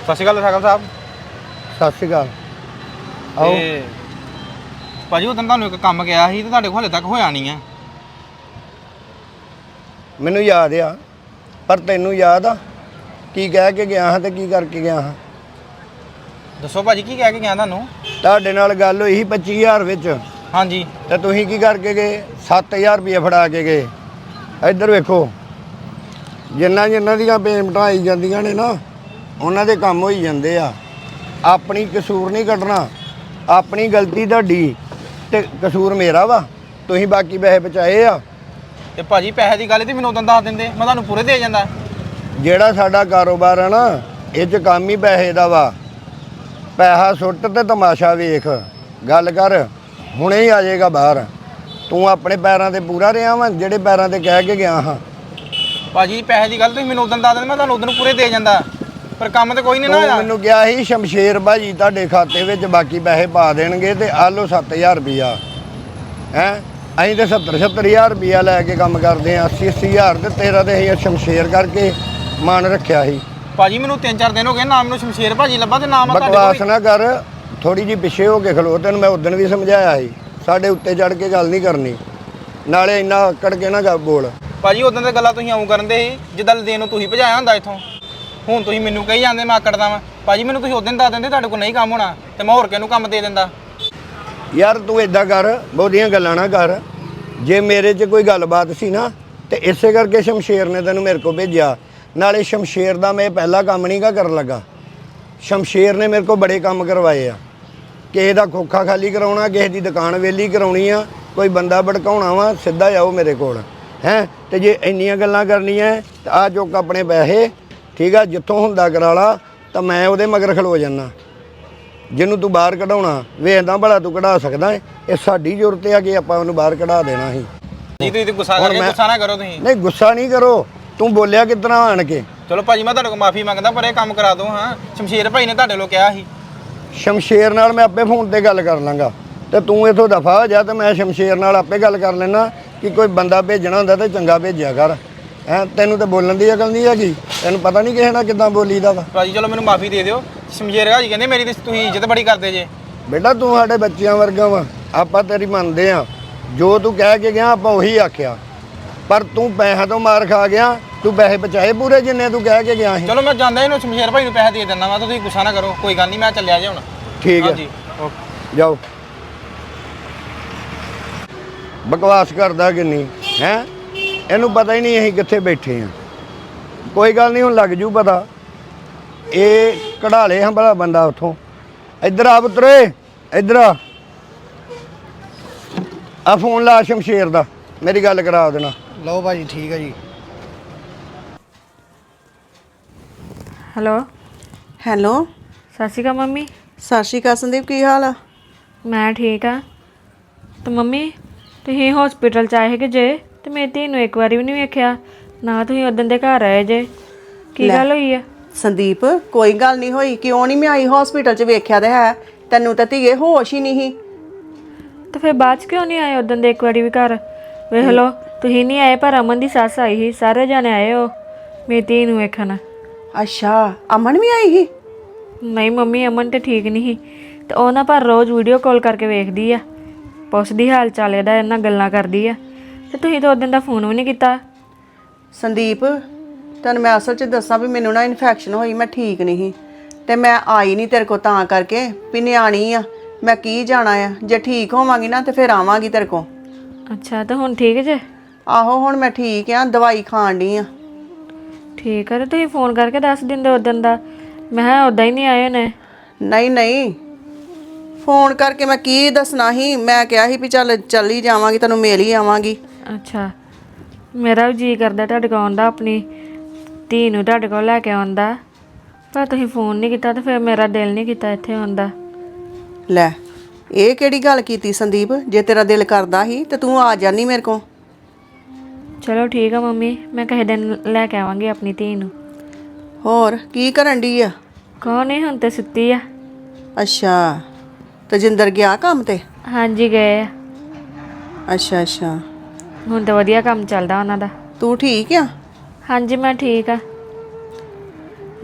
ਸਤਿ ਸ਼੍ਰੀ ਅਕਾਲ ਸਾਗਲ ਸਾਹਿਬ। ਸਤਿ ਸ਼੍ਰੀ ਅਕਾਲ। ਆਓ। ਤੇ ਭਾਜੀ ਉਦੋਂ ਤੁਹਾਨੂੰ ਇੱਕ ਕੰਮ ਕਿਹਾ ਸੀ ਤੇ ਤੁਹਾਡੇ ਕੋਲ ਹਲੇ ਤੱਕ ਹੋਇਆ ਨਹੀਂ ਆ ਮੈਨੂੰ ਯਾਦ ਆ ਪਰ ਤੈਨੂੰ ਯਾਦ ਆ ਕੀ ਕਹਿ ਕੇ ਗਿਆ ਹਾਂ ਤੇ ਕੀ ਕਰਕੇ ਗਿਆ ਹਾਂ। ਦੱਸੋ ਭਾਜੀ ਕੀ ਕਹਿ ਕੇ ਗਿਆ ਤੁਹਾਨੂੰ? ਤੁਹਾਡੇ ਨਾਲ ਗੱਲ ਹੋਈ ਸੀ 25000 ਵਿੱਚ। ਹਾਂਜੀ। ਤੇ ਤੁਸੀਂ ਕੀ ਕਰਕੇ ਗਏ? 7000 ਰੁਪਏ ਫੜਾ ਕੇ ਗਏ। ਇੱਧਰ ਵੇਖੋ ਜਿੰਨਾ ਜਿੰਨਾ ਦੀਆਂ ਪੇਮੈਂਟਾਂ ਆਈ ਜਾਂਦੀਆਂ ਨੇ ਨਾ ਉਹਨਾਂ ਦੇ ਕੰਮ ਹੋਈ ਜਾਂਦੇ ਆ। ਆਪਣੀ ਕਸੂਰ ਨਹੀਂ ਕੱਢਣਾ। ਆਪਣੀ ਗਲਤੀ ਤੁਹਾਡੀ ਤੇ ਕਸੂਰ ਮੇਰਾ ਵਾ। ਤੁਸੀਂ ਬਾਕੀ ਪੈਸੇ ਬਚਾਏ ਆ। ਤੇ ਭਾਜੀ ਪੈਸੇ ਦੀ ਗੱਲ ਤੇ ਮੈਨੂੰ ਉਦੋਂ ਦੱਸ ਦਿੰਦੇ। ਮੈਂ ਤੁਹਾਨੂੰ ਪੂਰੇ ਦੇ ਜਾਂਦਾ। ਜਿਹੜਾ ਸਾਡਾ ਕਾਰੋਬਾਰ ਹੈ ਨਾ ਇਹ ਚ ਕੰਮ ਹੀ ਪੈਸੇ ਦਾ ਵਾ। ਪੈਸਾ ਸੁੱਟ ਤੇ ਤਮਾਸ਼ਾ ਵੇਖ। ਗੱਲ ਕਰ ਹੁਣੇ ਹੀ ਆ ਜਾਏਗਾ ਬਾਹਰ। ਤੂੰ ਆਪਣੇ ਪੈਰਾਂ ਤੇ ਪੂਰਾ ਰਿਹਾ ਵਾ ਜਿਹੜੇ ਪੈਰਾਂ ਤੇ ਕਹਿ ਕੇ ਗਿਆ ਹਾਂ। ਭਾਜੀ ਪੈਸੇ ਦੀ ਗੱਲ ਤੁਸੀਂ ਮੈਨੂੰ ਉਦੋਂ ਦੱਸ ਦਿੰਦੇ। ਮੈਂ ਤੁਹਾਨੂੰ ਉਦੋਂ ਪੂਰੇ ਦੇ ਜਾਂਦਾ। ਪਰ ਕੰਮ ਤੇ ਕੋਈ ਨਹੀਂ ਨਾ ਤੂੰ ਹੋਇਆ ਮੈਨੂੰ ਕਿਹਾ ਸੀ ਸ਼ਮਸ਼ੇਰ ਭਾਜੀ ਤੁਹਾਡੇ ਖਾਤੇ ਵਿੱਚ ਬਾਕੀ ਪੈਸੇ ਪਾ ਦੇਣਗੇ ਤੇ ਆ ਲਓ 7000 ਰੁਪਿਆ ਹੈ? ਅਸੀਂ ਤੇ 70 70000 ਰੁਪਿਆ ਲੈ ਕੇ ਕੰਮ ਕਰਦੇ ਆ 80 80000 ਤੇ ਤੇਰਾ ਤੇ ਅਸੀਂ ਸ਼ਮਸ਼ੇਰ ਕਰਕੇ ਮਾਨ ਰੱਖਿਆ ਸੀ। ਭਾਜੀ ਮੈਨੂੰ 3-4 ਦਿਨ ਹੋ ਗਏ ਨਾ ਮੈਨੂੰ ਸ਼ਮਸ਼ੇਰ ਭਾਜੀ ਲੱਭਾ ਤੇ ਨਾ ਮੈਂ ਤੁਹਾਡੇ ਬਕਵਾਸ ਨਾ ਕਰ ਥੋੜੀ ਜੀ ਪਿੱਛੇ ਹੋ ਕੇ ਖਲੋ ਤੈਨੂੰ ਮੈਂ ਉਦੋਂ ਵੀ ਸਮਝਾਇਆ ਸੀ ਸਾਡੇ ਉੱਤੇ ਚੜ ਕੇ ਗੱਲ ਨਹੀਂ ਕਰਨੀ ਨਾਲੇ ਇੰਨਾ ਆਕੜ ਕੇ ਨਾ ਬੋਲ। ਭਾਜੀ ਉਦੋਂ ਤੇ ਗੱਲਾਂ ਤੁਸੀਂ ਆਉਂ ਕਰਨ ਦੇ ਸੀ ਜਿੱਦਾਂ ਦੇਣ ਨੂੰ ਤੁਸੀਂ ਭਜਾਇਆ ਹੁੰਦਾ ਇੱਥੋਂ। ਹੁਣ ਤੁਸੀਂ ਮੈਨੂੰ ਕਹੀ ਜਾਂਦੇ ਮੈਂ ਆਕੜਦਾ ਵਾਂ। ਭਾਜੀ ਮੈਨੂੰ ਤੁਸੀਂ ਉਦੋਂ ਦੱਸ ਦਿੰਦੇ ਤੁਹਾਡੇ ਕੋਲ ਨਹੀਂ ਕੰਮ ਹੋਣਾ ਤੇ ਮੈਂ ਹੋਰ ਕਿਹਨੂੰ ਕੰਮ ਦੇ ਦਿੰਦਾ? ਯਾਰ ਤੂੰ ਇਦਾਂ ਕਰ, ਬਹੁਤੀਆਂ ਗੱਲਾਂ ਨਾ ਕਰ। ਜੇ ਮੇਰੇ 'ਚ ਕੋਈ ਗੱਲਬਾਤ ਸੀ ਨਾ, ਤੇ ਇਸੇ ਕਰਕੇ ਸ਼ਮਸ਼ੇਰ ਨੇ ਤੈਨੂੰ ਮੇਰੇ ਕੋਲ ਭੇਜਿਆ। ਨਾਲੇ ਸ਼ਮਸ਼ੇਰ ਦਾ ਮੈਂ ਇਹ ਪਹਿਲਾ ਕੰਮ ਨਹੀਂ ਗਾ ਕਰਨ ਲੱਗਾ। ਸ਼ਮਸ਼ੇਰ ਨੇ ਮੇਰੇ ਕੋਲ ਬੜੇ ਕੰਮ ਕਰਵਾਏ ਆ। ਕਿਸੇ ਦਾ ਖੋਖਾ ਖਾਲੀ ਕਰਾਉਣਾ, ਕਿਸੇ ਦੀ ਦੁਕਾਨ ਵੇਲੀ ਕਰਾਉਣੀ ਆ, ਕੋਈ ਬੰਦਾ ਭੜਕਾਉਣਾ ਵਾ, ਸਿੱਧਾ ਜਾਓ ਮੇਰੇ ਕੋਲ। ਹੈ? ਤੇ ਜੇ ਇੰਨੀਆਂ ਗੱਲਾਂ ਕਰਨੀਆਂ, ਤਾਂ ਆ ਚੁੱਕ ਆਪਣੇ ਪੈਸੇ ਠੀਕ ਆ ਜਿੱਥੋਂ ਹੁੰਦਾ ਕਰਾ ਲਾ ਤਾਂ ਮੈਂ ਉਹਦੇ ਮਗਰ ਖਲੋ ਜਾਨਾ ਜਿਹਨੂੰ ਤੂੰ ਬਾਹਰ ਕਢਾਉਣਾ ਵੇਖਦਾ ਭਲਾ ਤੂੰ ਕਢਾ ਸਕਦਾ ਹੈ ਇਹ ਸਾਡੀ ਜ਼ਰੂਰਤ ਹੈ ਕਿ ਆਪਾਂ ਉਹਨੂੰ ਬਾਹਰ ਕਢਾ ਦੇਣਾ ਸੀ। ਜੀ ਤੁਸੀਂ ਗੁੱਸਾ ਕਰਕੇ ਗੁੱਸਾ ਨਾ ਕਰੋ ਤੁਸੀਂ। ਨਹੀਂ ਗੁੱਸਾ ਨਹੀਂ ਕਰੋ। ਤੂੰ ਬੋਲਿਆ ਕਿਤਨਾ ਆਣ ਕੇ? ਚਲੋ ਭਾਜੀ ਮੈਂ ਤੁਹਾਡੇ ਕੋਲ ਮਾਫੀ ਮੰਗਦਾ ਪਰ ਇਹ ਕੰਮ ਕਰਾ ਦਿਓ ਹਾਂ। ਸ਼ਮਸ਼ੇਰ ਭਾਈ ਨੇ ਤੁਹਾਡੇ ਲੋ ਕਿਹਾ ਸੀ। ਸ਼ਮਸ਼ੇਰ ਨਾਲ ਮੈਂ ਆਪੇ ਫੋਨ ਤੇ ਗੱਲ ਕਰ ਲਾਂਗਾ। ਤੇ ਤੂੰ ਇਥੋਂ ਦਫਾ ਹੋ ਜਾ ਤੇ ਮੈਂ ਸ਼ਮਸ਼ੇਰ ਨਾਲ ਆਪੇ ਗੱਲ ਕਰ ਲੈਣਾ ਕਿ ਕੋਈ ਬੰਦਾ ਭੇਜਣਾ ਹੁੰਦਾ ਤੇ ਚੰਗਾ ਭੇਜਿਆ ਕਰ। ਹੈ ਤੈਨੂੰ ਤਾਂ ਬੋਲਣ ਦੀ ਅਕਲ ਨਹੀਂ ਹੈਗੀ। ਤੈਨੂੰ ਪਤਾ ਨਹੀਂ ਕਿਸੇ ਨਾਲ ਕਿਦਾਂ ਬੋਲੀਦਾ ਵਾ। ਭਾਜੀ ਚਲੋ ਮੈਨੂੰ ਮਾਫੀ ਦੇ ਦਿਓ। ਸ਼ਮਸ਼ੇਰ ਭਾਜੀ ਕਹਿੰਦੇ ਮੇਰੀ ਤੇ ਤੁਸੀਂ ਇੱਜ਼ਤ ਬੜੀ ਕਰਦੇ ਜੇ। ਬੇਟਾ ਤੂੰ ਸਾਡੇ ਬੱਚਿਆਂ ਵਰਗਾ ਵਾ। ਆਪਾਂ ਤੇਰੀ ਮੰਨਦੇ ਆ। ਜੋ ਤੂੰ ਕਹਿ ਕੇ ਗਿਆ ਆਪਾਂ ਉਹੀ ਆਖਿਆ। ਪਰ ਤੂੰ ਪੈਸਿਆਂ ਤੋਂ ਮਾਰ ਖਾ ਗਿਆ। ਤੂੰ ਪੈਸੇ ਬਚਾਏ ਪੂਰੇ ਜਿੰਨੇ ਤੂੰ ਕਹਿ ਕੇ ਗਿਆ ਸੀ। ਚਲੋ ਮੈਂ ਜਾਂਦਾ ਇਹਨੂੰ ਸ਼ਮਸ਼ੇਰ ਭਾਈ ਨੂੰ ਪੈਸੇ ਦੇ ਦਿੰਦਾ ਵਾ। ਤੁਸੀਂ ਗੁੱਸਾ ਨਾ ਕਰੋ। ਕੋਈ ਗੱਲ ਨਹੀਂ ਮੈਂ ਚੱਲਿਆ ਜੇ ਹੁਣ। ਠੀਕ ਹੈ ਹਾਂਜੀ। ਓਕੇ ਜਾਓ। ਬਕਵਾਸ ਕਰਦਾ ਕਿੰਨੀ ਹੈ? ਇਹਨੂੰ ਪਤਾ ਹੀ ਨਹੀਂ ਅਸੀਂ ਕਿੱਥੇ ਬੈਠੇ ਆ ਕੋਈ ਗੱਲ ਨਹੀਂ ਹੁਣ ਲੱਗ ਜੂ ਪਤਾ। ਇਹ ਕਢਾ ਲੇ ਹਾਂ ਭਲਾ ਬੰਦਾ ਉਥੋਂ। ਇੱਧਰ ਆ ਪੁੱਤਰੇ ਇੱਧਰ ਆ। ਆ ਫੋਨ ਲਾ ਸ਼ਮਸ਼ੇਰ ਦਾ ਮੇਰੀ ਗੱਲ ਕਰਾ ਦੇਣਾ ਲਓ ਭਾਜੀ ਠੀਕ ਹੈ ਜੀ। ਹੈਲੋ। ਹੈਲੋ। ਸਤਿ ਸ਼੍ਰੀ ਅਕਾਲ ਮੰਮੀ। ਸਤਿ ਸ਼੍ਰੀ ਅਕਾਲ ਸੰਦੀਪ ਕੀ ਹਾਲ ਆ? ਮੈਂ ਠੀਕ ਆ। ਤੇ ਮੰਮੀ ਤੁਸੀਂ ਹਸਪੀਟਲ ਚ ਆਏ ਹੈਗੇ ਜੇ? ਤੇ ਮੇਰੀ ਧੀ ਨੂੰ ਇੱਕ ਵਾਰੀ ਵੀ ਨਹੀਂ ਵੇਖਿਆ। ਨਾ ਤੁਸੀਂ ਉਦੋਂ ਦੇ ਘਰ ਆਏ ਜੇ। ਕੀ ਗੱਲ ਹੋਈ ਆ? ਸੰਦੀਪ ਕੋਈ ਗੱਲ ਨਹੀਂ ਹੋਈ। ਕਿਉਂ ਨਹੀਂ ਮੈਂ ਆਈ ਹਸਪੀਟਲ 'ਚ ਵੇਖਿਆ ਤੇ ਹੈ? ਤੈਨੂੰ ਤਾਂ ਧੀਏ ਹੋਸ਼ ਹੀ ਨਹੀਂ। ਤੇ ਫਿਰ ਬਾਅਦ ਚ ਕਿਉਂ ਨਹੀਂ ਆਏ ਉਦੋਂ ਦੇ ਇੱਕ ਵਾਰੀ ਵੀ ਘਰ? ਵੇਖ ਲਓ ਤੁਸੀਂ ਨਹੀਂ ਆਏ ਪਰ ਅਮਨ ਦੀ ਸੱਸ ਆਈ ਸੀ। ਸਾਰੇ ਜਾਣੇ ਆਏ ਹੋ। ਮੇਰੀ ਧੀ ਨੂੰ ਵੇਖਣ। ਅੱਛਾ ਅਮਨ ਵੀ ਆਈ ਸੀ? ਨਹੀਂ ਮੰਮੀ ਅਮਨ ਤੇ ਠੀਕ ਨਹੀਂ ਸੀ। ਤੇ ਉਹ ਨਾ ਪਰ ਰੋਜ਼ ਵੀਡੀਓ ਕਾਲ ਕਰਕੇ ਵੇਖਦੀ ਆ। ਪੁੱਛਦੀ ਹਾਲ ਚਾਲ ਇਹਦਾ ਇਹਨਾਂ ਗੱਲਾਂ ਕਰਦੀ ਆ। ਤੇ ਤੁਸੀਂ ਤਾਂ ਉਦੋਂ ਦਾ ਫੋਨ ਵੀ ਨਹੀਂ ਕੀਤਾ। ਸੰਦੀਪ ਤੈਨੂੰ ਮੈਂ ਅਸਲ 'ਚ ਦੱਸਾਂ ਵੀ ਮੈਨੂੰ ਨਾ ਇਨਫੈਕਸ਼ਨ ਹੋਈ ਮੈਂ ਠੀਕ ਨਹੀਂ ਸੀ। ਤੇ ਮੈਂ ਆਈ ਨਹੀਂ ਤੇਰੇ ਕੋ ਤਾਂ ਕਰਕੇ ਵੀ ਨਿਆਣੀ ਆ ਮੈਂ ਕੀ ਜਾਣਾ ਆ? ਜੇ ਠੀਕ ਹੋਵਾਂਗੀ ਨਾ ਤੇ ਫਿਰ ਆਵਾਂਗੀ ਤੇਰੇ ਕੋ ਅੱਛਾ ਤਾਂ ਹੁਣ ਠੀਕ ਜੇ? ਆਹੋ ਹੁਣ ਮੈਂ ਠੀਕ ਆ ਦਵਾਈ ਖਾਣ ਡਈ ਆ। ਠੀਕ ਆ ਤੇ ਤੁਸੀਂ ਫੋਨ ਕਰਕੇ ਦੱਸ ਦਿੰਦੇ ਉਦੋਂ ਦਾ। ਮੈਂ ਕਿਹਾ ਉਦਾਂ ਹੀ ਨਹੀਂ ਆਏ ਨੇ ਨਹੀਂ ਨਹੀਂ। ਫੋਨ ਕਰਕੇ ਮੈਂ ਕੀ ਦੱਸਣਾ ਸੀ? ਮੈਂ ਕਿਹਾ ਸੀ ਵੀ ਚੱਲ ਚੱਲ ਹੀ ਜਾਵਾਂਗੀ ਤੈਨੂੰ ਮਿਲ ਹੀ ਆਵਾਂਗੀ। ਅੱਛਾ। ਮੇਰਾ ਵੀ ਜੀ ਕਰਦਾ ਤੁਹਾਡੇ ਕੋਲ ਆਉਂਦਾ ਆਪਣੀ ਧੀ ਨੂੰ ਤੁਹਾਡੇ ਕੋਲ ਲੈ ਕੇ ਆਉਂਦਾ ਪਰ ਤੁਸੀਂ ਫੋਨ ਨਹੀਂ ਕੀਤਾ ਤੇ ਫਿਰ ਮੇਰਾ ਦਿਲ ਨਹੀਂ ਕੀਤਾ ਇੱਥੇ ਆਉਂਦਾ ਲੈ ਇਹ ਕਿਹੜੀ ਗੱਲ ਕੀਤੀ ਸੰਦੀਪ? ਜੇ ਤੇਰਾ ਦਿਲ ਕਰਦਾ ਸੀ ਤੇ ਤੂੰ ਆ ਜਾਨੀ ਮੇਰੇ ਕੋ ਚਲੋ ਠੀਕ ਆ ਮੰਮੀ ਮੈਂ ਕਿਸੇ ਦਿਨ ਲੈ ਕੇ ਆਵਾਂਗੀ ਆਪਣੀ ਧੀ ਨੂੰ। ਹੋਰ ਕੀ ਕਰਨ ਡਈ ਆ? ਕੌਣ ਨਹੀਂ ਹੁਣ ਤੇ ਸੁੱਤੀ ਆ। ਅੱਛਾ ਤਜਿੰਦਰ ਗਿਆ ਕੰਮ ਤੇ? ਹਾਂਜੀ ਗਏ ਆ। ਅੱਛਾ ਅੱਛਾ। ਹੁਣ ਤਾਂ ਵਧੀਆ ਕੰਮ ਚੱਲਦਾ ਉਹਨਾਂ ਦਾ। ਤੂੰ ਠੀਕ ਆ? ਹਾਂਜੀ ਮੈਂ ਠੀਕ ਆ।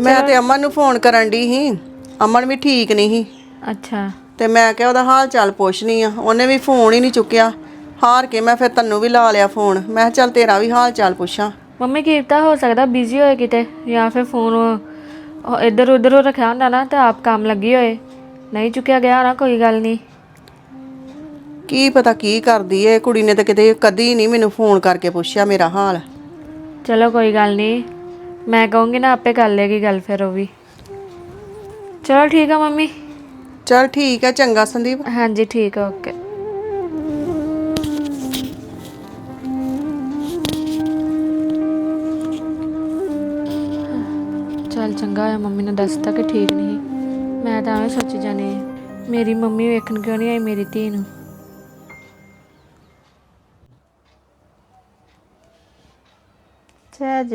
ਮੈਂ ਤੇ ਅਮਨ ਨੂੰ ਫੋਨ ਕਰਨ ਡਈ ਸੀ। ਅਮਨ ਵੀ ਠੀਕ ਨਹੀਂ ਸੀ। ਅੱਛਾ। ਤੇ ਮੈਂ ਕਿਹਾ ਉਹਦਾ ਹਾਲ ਚਾਲ ਪੁੱਛਣੀ ਆ। ਉਹਨੇ ਵੀ ਫੋਨ ਹੀ ਨਹੀਂ ਚੁੱਕਿਆ। ਹਾਰ ਕੇ ਮੈਂ ਫਿਰ ਤੈਨੂੰ ਵੀ ਲਾ ਲਿਆ ਫੋਨ। ਮੈਂ ਕਿਹਾ ਚੱਲ ਤੇਰਾ ਵੀ ਹਾਲ ਚਾਲ ਪੁੱਛਾਂ। ਮੰਮੀ ਕੀ ਪਤਾ ਹੋ ਸਕਦਾ ਬਿਜ਼ੀ ਹੋਏ ਕਿਤੇ? ਜਾਂ ਫਿਰ ਫੋਨ ਇੱਧਰ ਉੱਧਰ ਰੱਖਿਆ ਹੁੰਦਾ ਨਾ ਤੇ ਆਪ ਕੰਮ ਲੱਗੀ ਹੋਏ। ਨਹੀਂ ਚੁੱਕਿਆ ਗਿਆ ਨਾ ਕੋਈ ਗੱਲ ਨਹੀਂ। ਕੀ ਪਤਾ ਕੀ ਕਰਦੀ ਏ? ਕੁੜੀ ਨੇ ਤਾਂ ਕਿਤੇ ਕਦੀ ਨਹੀਂ ਮੈਨੂੰ ਫੋਨ ਕਰਕੇ ਪੁੱਛਿਆ ਮੇਰਾ ਹਾਲ। ਚਲੋ ਕੋਈ ਗੱਲ ਨਹੀਂ ਮੈਂ ਕਹੂੰਗੀ ਨਾ ਆਪੇ ਕਰ ਲੇਗੀ ਗੱਲ ਫਿਰ ਉਹ ਵੀ। ਚਲੋ ਠੀਕ ਆ ਮੰਮੀ। ਚਲ ਠੀਕ ਹੈ ਚੰਗਾ ਸੰਦੀਪ। ਹਾਂਜੀ ਠੀਕ ਆ ਓਕੇ। ਚੱਲ ਚੰਗਾ ਹੋਇਆ ਮੰਮੀ ਨੇ ਦੱਸਤਾ ਕਿ ਠੀਕ ਨਹੀਂ। ਮੈਂ ਤਾਂ ਐਵੇਂ ਸੋਚੀ ਜਾਣੀ ਮੇਰੀ ਮੰਮੀ ਵੇਖਣ ਕਿਉਂ ਨਹੀਂ ਆਈ ਮੇਰੀ ਧੀ ਨੂੰ? ਸਹਿਜ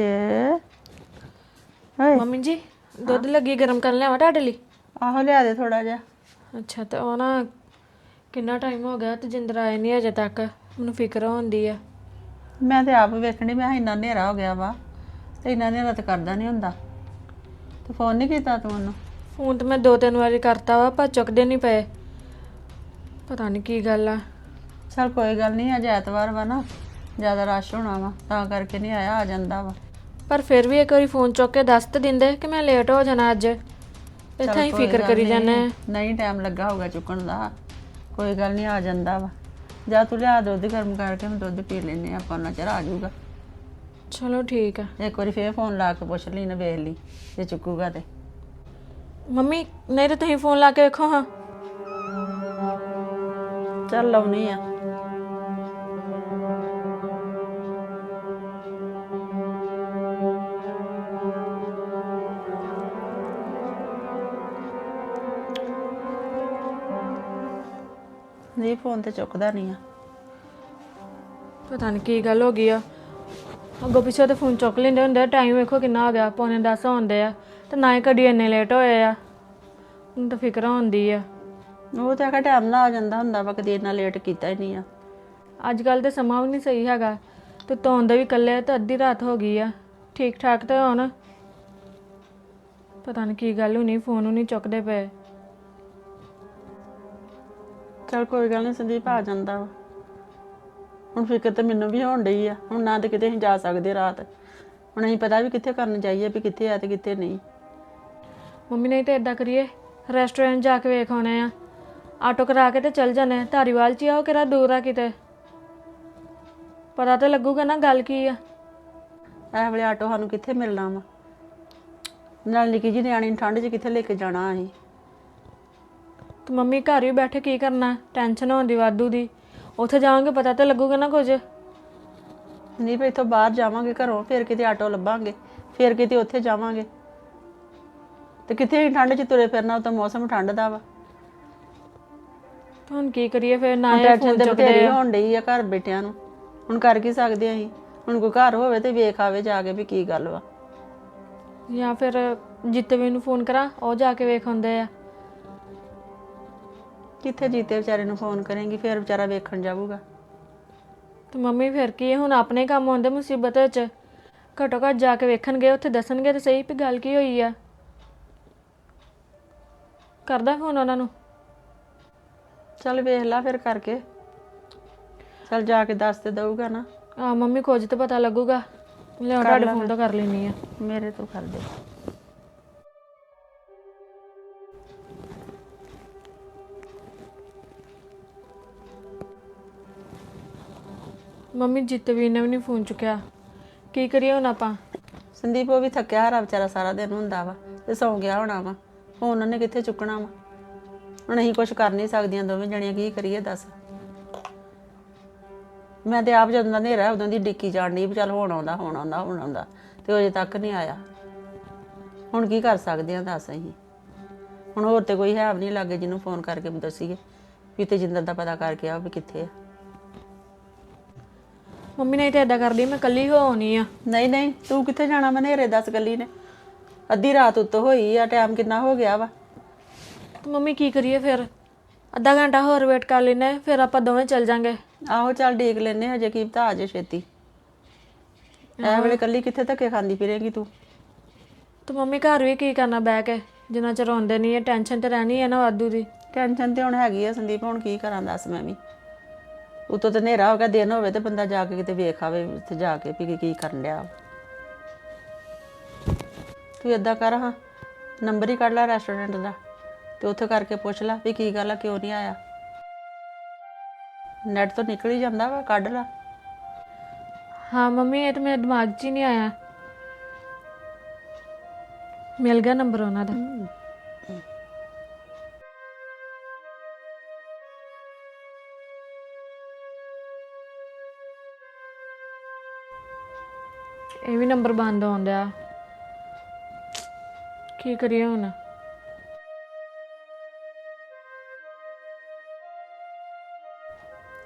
ਮੰਮੀ ਜੀ ਦੁੱਧ ਲੱਗੀ ਗਰਮ ਕਰ ਲਿਆਵਾਂ ਤੁਹਾਡੇ ਲਈ ਆਹੋ ਲਿਆ ਦੇ ਥੋੜਾ ਜਿਹਾ ਅੱਛਾ ਤੇ ਉਹ ਨਾ ਕਿੰਨਾ ਟਾਈਮ ਹੋ ਗਿਆ ਤੇ ਜਿੰਦਰ ਆਏ ਨਹੀਂ ਅਜੇ ਤੱਕ ਮੈਨੂੰ ਫਿਕਰ ਹੁੰਦੀ ਆ ਮੈਂ ਤੇ ਆਪ ਵੇਖਣੀ ਮੈਂ ਕਿਹਾ ਇੰਨਾ ਹਨੇਰਾ ਹੋ ਗਿਆ ਵਾ ਤੇ ਇੰਨਾ ਹਨੇਰਾ ਤੇ ਕਰਦਾ ਨਹੀਂ ਹੁੰਦਾ ਤੇ ਫੋਨ ਨਹੀਂ ਕੀਤਾ ਤੂੰ ਉਹਨੂੰ ਫੋਨ ਤੇ ਮੈਂ ਦੋ ਤਿੰਨ ਵਾਰੀ ਕਰਤਾ ਵਾ ਪਰ ਚੁੱਕਦੇ ਨਹੀਂ ਪਏ ਪਤਾ ਨਹੀਂ ਕੀ ਗੱਲ ਆ ਚਲ ਕੋਈ ਗੱਲ ਨਹੀਂ ਅੱਜ ਐਤਵਾਰ ਵਾ ਨਾ ਜ਼ਿਆਦਾ ਰਸ਼ ਹੋਣਾ ਵਾ ਤਾਂ ਕਰਕੇ ਨਹੀਂ ਆਇਆ ਆ ਜਾਂਦਾ ਵਾ। ਪਰ ਫਿਰ ਵੀ ਇੱਕ ਵਾਰੀ ਫੋਨ ਚੁੱਕ ਕੇ ਦੱਸ ਤਾਂ ਦਿੰਦੇ ਕਿ ਮੈਂ ਲੇਟ ਹੋ ਜਾਣਾ ਅੱਜ। ਇੱਥੇ ਹੀ ਫਿਕਰ ਕਰੀ ਜਾਂਦੇ। ਨਹੀਂ ਟਾਈਮ ਲੱਗਾ ਹੋਊਗਾ ਚੁੱਕਣ ਦਾ। ਕੋਈ ਗੱਲ ਨਹੀਂ ਆ ਜਾਂਦਾ ਵਾ। ਜਾ ਤੂੰ ਲਿਆ ਦੁੱਧ ਗਰਮ ਕਰਕੇ ਮੈਂ ਦੁੱਧ ਪੀ ਲੈਨੇ ਆਪਾਂ ਉਹਨਾਂ ਚਿਰ ਆ ਜਾਊਗਾ। ਚਲੋ ਠੀਕ ਆ। ਇੱਕ ਵਾਰੀ ਫੇਰ ਫੋਨ ਲਾ ਕੇ ਪੁੱਛ ਲਈ ਨਾ ਵੇਖ ਲਈ ਜੇ ਚੁੱਕੂਗਾ ਤੇ। ਮੰਮੀ ਨਹੀਂ ਤਾਂ ਤੁਸੀਂ ਫੋਨ ਲਾ ਕੇ ਵੇਖੋ ਹਾਂ। ਚੱਲ ਲਾਉਣੀ ਆ। ਨਹੀਂ ਫੋਨ ਤੇ ਚੁੱਕਦਾ ਨਹੀਂ ਆ। ਪਤਾ ਨਹੀਂ ਕੀ ਗੱਲ ਹੋ ਗਈ ਆ। ਅੱਗੋਂ ਪਿੱਛੋਂ ਤੇ ਫੋਨ ਚੁੱਕ ਲੈਂਦੇ ਹੁੰਦੇ ਟਾਈਮ ਵੇਖੋ ਕਿੰਨਾ ਹੋ ਗਿਆ ਪੌਣੇ 10 ਹੁੰਦੇ ਆ। ਤੇ ਨਾ ਹੀ ਕਦੀ ਇੰਨੇ ਲੇਟ ਹੋਏ ਆ। ਹੁਣ ਤਾਂ ਫਿਕਰ ਹੁੰਦੀ ਆ। ਉਹ ਤਾਂ ਆਖਾ ਟਾਈਮ ਨਾਲ ਆ ਜਾਂਦਾ ਹੁੰਦਾ ਵਾ ਕਦੇ ਇੰਨਾ ਲੇਟ ਕੀਤਾ ਹੀ ਨਹੀਂ ਆ। ਅੱਜ ਕੱਲ ਤੇ ਸਮਾਂ ਵੀ ਨਹੀਂ ਸਹੀ ਹੈਗਾ। ਤੇ ਤੋਂ ਦੇ ਵੀ ਇਕੱਲੇ ਤਾਂ ਅੱਧੀ ਰਾਤ ਹੋ ਗਈ ਆ। ਠੀਕ ਠਾਕ ਤੇ ਹੁਣ। ਪਤਾ ਨਹੀਂ ਕੀ ਗੱਲ ਹੋਣੀ ਫੋਨ ਨੂੰ ਨਹੀਂ ਚੁੱਕਦੇ ਪਏ। ਚਲ ਕੋਈ ਗੱਲ ਨਹੀਂ ਸੰਦੀਪ ਆ ਜਾਂਦਾ ਵਾ। ਹੁਣ ਫਿਕਰ ਤੇ ਮੈਨੂੰ ਵੀ ਹੋਣ ਡਈ ਆ ਹੁਣ ਨਾ ਤੇ ਕਿਤੇ ਅਸੀਂ ਜਾ ਸਕਦੇ ਰਾਤ। ਹੁਣ ਅਸੀਂ ਪਤਾ ਵੀ ਕਿੱਥੇ ਕਰਨ ਜਾਈਏ ਵੀ ਕਿੱਥੇ ਆ ਤੇ ਕਿੱਥੇ ਨਹੀਂ। ਮੰਮੀ ਨਹੀਂ ਤੇ ਇਦਾਂ ਕਰੀਏ ਰੈਸਟੋਰੈਂਟ ਜਾ ਕੇ ਵੇਖ ਆਉਣੇ ਆ। ਆਟੋ ਕਰਾ ਕੇ ਤੇ ਚੱਲ ਜਾਣੇ ਧਾਰੀਵਾਲ ਚ ਹੀ ਆ ਉਹ ਕਿਹੜਾ ਦੂਰ ਆ ਕਿਤੇ। ਪਤਾ ਤੇ ਲੱਗੂਗਾ ਨਾ ਗੱਲ ਕੀ ਆ। ਇਹ ਵੇਲੇ ਆਟੋ ਸਾਨੂੰ ਕਿੱਥੇ ਮਿਲਣਾ ਵਾ? ਨਾਲ ਨਿੱਕੀ ਜੀ ਨਿਆਣੀ ਨੂੰ ਠੰਡ 'ਚ ਕਿੱਥੇ ਲੈ ਕੇ ਜਾਣਾ ਅਸੀਂ? ਤੇ ਮੰਮੀ ਘਰ ਹੀ ਬੈਠੇ ਕੀ ਕਰਨਾ? ਟੈਨਸ਼ਨ ਹੋਣ ਦੀ ਵਾਧੂ ਦੀ। ਉੱਥੇ ਜਾਵਾਂਗੇ ਪਤਾ ਤੇ ਲੱਗੂਗਾ ਨਾ ਕੁਝ। ਨਹੀਂ ਵੀ ਇੱਥੋਂ ਬਾਹਰ ਜਾਵਾਂਗੇ ਘਰੋਂ ਫਿਰ ਕਿਤੇ ਆਟੋ ਲੱਭਾਂਗੇ ਫਿਰ ਕਿਤੇ ਉੱਥੇ ਜਾਵਾਂਗੇ। ਤੇ ਕਿੱਥੇ ਠੰਡ 'ਚ ਤੁਰੇ ਫਿਰਨਾ ਉਹ ਤਾਂ ਮੌਸਮ ਠੰਡ ਦਾ ਵਾ। ਹੁਣ ਕੀ ਕਰੀਏ ਫਿਰ ਨਾ ਇਹ ਟੈਨਸ਼ਨ ਫੋਨ ਤੇ ਚੁੱਕਦੇ ਆ। ਹੋਣ ਡਈ ਆ ਘਰ ਬੈਠਿਆਂ ਨੂੰ। ਹੁਣ ਕਰ ਕੀ ਸਕਦੇ ਅਸੀਂ? ਹੁਣ ਕੋਈ ਘਰ ਹੋਵੇ ਤੇ ਵੇਖ ਆਵੇ ਜਾ ਕੇ ਵੀ ਕੀ ਗੱਲ ਵਾ। ਜਾਂ ਫਿਰ ਜਿੱਤੇ ਵੀ ਨੂੰ ਫੋਨ ਕਰਾਂ ਉਹ ਜਾ ਕੇ ਵੇਖ ਆਉਂਦੇ ਆ। ਕਿੱਥੇ ਜੀਤੇ ਵਿਚਾਰੇ ਨੂੰ ਫੋਨ ਕਰੇਂਗੀ ਫਿਰ ਵਿਚਾਰਾ ਵੇਖਣ ਜਾਊਗਾ। ਤੇ ਮੰਮੀ ਫਿਰ ਕੀ ਹੁਣ ਆਪਣੇ ਕੰਮ ਆਉਂਦੇ ਮੁਸੀਬਤ ਵਿੱਚ। ਘਟੋ ਘੱਟ ਜਾ ਕੇ ਵੇਖਣਗੇ ਉੱਥੇ ਦੱਸਣਗੇ ਤੇ ਸਹੀ ਵੀ ਗੱਲ ਕੀ ਹੋਈ ਆ। ਕਰਦਾ ਫੋਨ ਉਹਨਾਂ ਨੂੰ। ਚੱਲ ਵੇਖ ਲਾ ਫਿਰ ਕਰਕੇ। ਚੱਲ ਜਾ ਕੇ ਦੱਸ ਤੇ ਦਊਗਾ ਨਾ। ਆ ਮੰਮੀ ਖੋਜ ਤੇ ਪਤਾ ਲੱਗੂਗਾ। ਲਿਆਓ ਤੁਹਾਡੇ ਫੋਨ ਤੋਂ ਕਰ ਲੈਣੀ ਆ। ਮੇਰੇ ਤੋਂ ਕਰ ਦੇ। ਮੰਮੀ ਜਿੱਤੇ ਵੀ ਨੇ ਵੀ ਨਹੀਂ ਫੋਨ ਚੁੱਕਿਆ। ਕੀ ਕਰੀਏ ਹੁਣ ਆਪਾਂ? ਸੰਦੀਪ ਉਹ ਵੀ ਥੱਕਿਆ ਹਾਰਾ ਵਿਚਾਰਾ ਸਾਰਾ ਦਿਨ ਹੁੰਦਾ ਵਾ ਤੇ ਸੌਂ ਗਿਆ ਹੋਣਾ ਵਾ। ਹੁਣ ਉਹਨੇ ਕਿੱਥੇ ਚੁੱਕਣਾ ਵਾ? ਹੁਣ ਅਸੀਂ ਕੁਝ ਕਰ ਨਹੀਂ ਸਕਦੀਆਂ ਦੋਵੇਂ ਜਣੀਆਂ, ਕੀ ਕਰੀਏ ਦੱਸ? ਮੈਂ ਤੇ ਆਪ ਜਦੋਂ ਦਾ ਹਨੇਰਾ ਉਦੋਂ ਦੀ ਡਿੱਕੀ ਜਾਣਨੀ ਵੀ ਚੱਲ ਹੁਣ ਆਉਂਦਾ ਹੁਣ ਆਉਂਦਾ ਹੁਣ ਆਉਂਦਾ ਤੇ ਅਜੇ ਤੱਕ ਨਹੀਂ ਆਇਆ। ਹੁਣ ਕੀ ਕਰ ਸਕਦੇ ਆ ਦੱਸ ਅਸੀਂ? ਹੁਣ ਹੋਰ ਤੇ ਕੋਈ ਹੈ ਵੀ ਨਹੀਂ ਲੱਗੇ ਜਿਹਨੂੰ ਫੋਨ ਕਰਕੇ ਵੀ ਦੱਸੀਏ, ਵੀ ਤੇਜਿੰਦਰ ਦਾ ਪਤਾ ਕਰਕੇ ਆ ਵੀ ਕਿੱਥੇ ਆ। ਮੰਮੀ ਨਹੀਂ ਤੇ ਏਦਾਂ ਕਰਦੀ ਮੈਂ ਕੱਲੀ ਹੋ ਆਉਣੀ ਆ। ਨਹੀਂ ਨਹੀਂ ਤੂੰ ਕਿੱਥੇ ਜਾਣਾ ਮੈਂ ਹਨੇਰੇ ਦੱਸ ਗੱਲੀ ਨੇ। ਅੱਧੀ ਰਾਤ ਉੱਤੋਂ ਹੋਈ ਆ ਟਾਈਮ ਕਿੰਨਾ ਹੋ ਗਿਆ ਵਾ? ਤੇ ਮੰਮੀ ਕੀ ਕਰੀਏ ਫਿਰ? ਅੱਧਾ ਘੰਟਾ ਹੋਰ ਵੇਟ ਕਰ ਲੈਨੇ ਫਿਰ ਆਪਾਂ ਦੋਵੇਂ ਚੱਲ ਜਾਾਂਗੇ। ਆਹੋ ਚੱਲ ਡੀਕ ਲੈਨੇ ਹਜੇ ਕੀ ਪਤਾ ਆ ਜੇ ਛੇਤੀ। ਐ ਵੇਲੇ ਕੱਲੀ ਕਿੱਥੇ ਧੱਕੇ ਖਾਂਦੀ ਫਿਰੇਂਗੀ ਤੂੰ? ਤੇ ਮੰਮੀ ਘਰ ਵੀ ਕੀ ਕਰਨਾ ਬਹਿ ਕੇ? ਜਿੰਨਾ ਚਿਰ ਆਉਂਦੇ ਨਹੀਂ ਹੈ ਟੈਨਸ਼ਨ ਤੇ ਰਹਿਣੀ ਹੈ ਨਾ ਵਾਧੂ ਦੀ। ਟੈਨਸ਼ਨ ਤੇ ਹੁਣ ਹੈਗੀ ਆ ਸੰਦੀਪ ਹੁਣ ਕੀ ਕਰਾਂ ਦੱਸ ਮੈਂ ਵੀ। ਉਤੋਂ ਤੇ ਹਨੇਰਾ ਹੋ ਗਿਆ ਦਿਨ ਹੋਵੇ ਤੇ ਬੰਦਾ ਜਾ ਕੇ ਕਿਤੇ ਵੇਖ ਆਵੇ ਉੱਥੇ ਜਾ ਕੇ ਵੀ ਕੀ ਕਰਨ ਡਿਆ। ਤੂੰ ਏਦਾਂ ਕਰ ਹਾਂ ਨੰਬਰ ਹੀ ਕੱਢ ਲੈ ਰੈਸਟੋਰੈਂਟ ਦਾ ਤੇ ਉੱਥੇ ਕਰਕੇ ਪੁੱਛ ਲੈ ਵੀ ਕੀ ਗੱਲ ਆ ਕਿਉਂ ਨਹੀਂ ਆਇਆ। ਨੈਟ ਤੋਂ ਨਿਕਲ ਹੀ ਜਾਂਦਾ ਵਾ ਕੱਢ ਲੈ। ਹਾਂ ਮੰਮੀ ਇਹ ਤਾਂ ਮੇਰੇ ਦਿਮਾਗ 'ਚ ਹੀ ਨਹੀਂ ਆਇਆ। ਮਿਲ ਗਿਆ ਨੰਬਰ ਉਹਨਾਂ ਦਾ। ਇਹ ਵੀ ਨੰਬਰ ਬੰਦ ਆਉਂਦਾ ਕੀ ਕਰੀਏ ਹੁਣ?